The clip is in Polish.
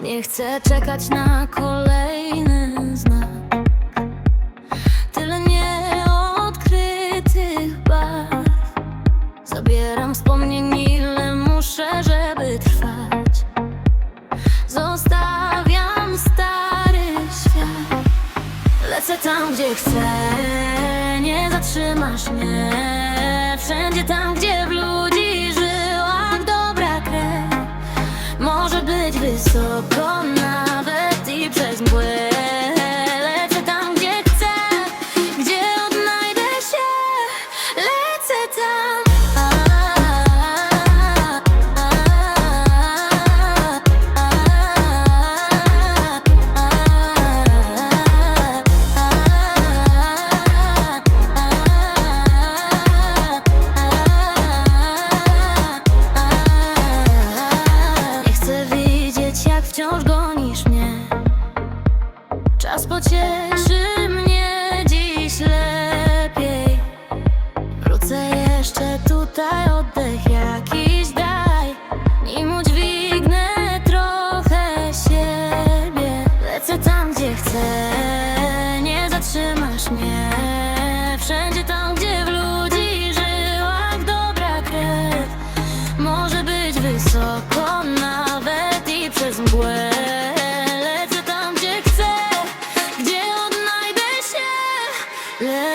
Nie chcę czekać na kolejny znak. Tyle nieodkrytych barw. Zabieram wspomnień ile muszę, żeby trwać. Zostawiam stary świat. Lecę tam, gdzie chcę. Nie zatrzymasz mnie. Wszędzie tam, gdzie високо на Czas pocieszy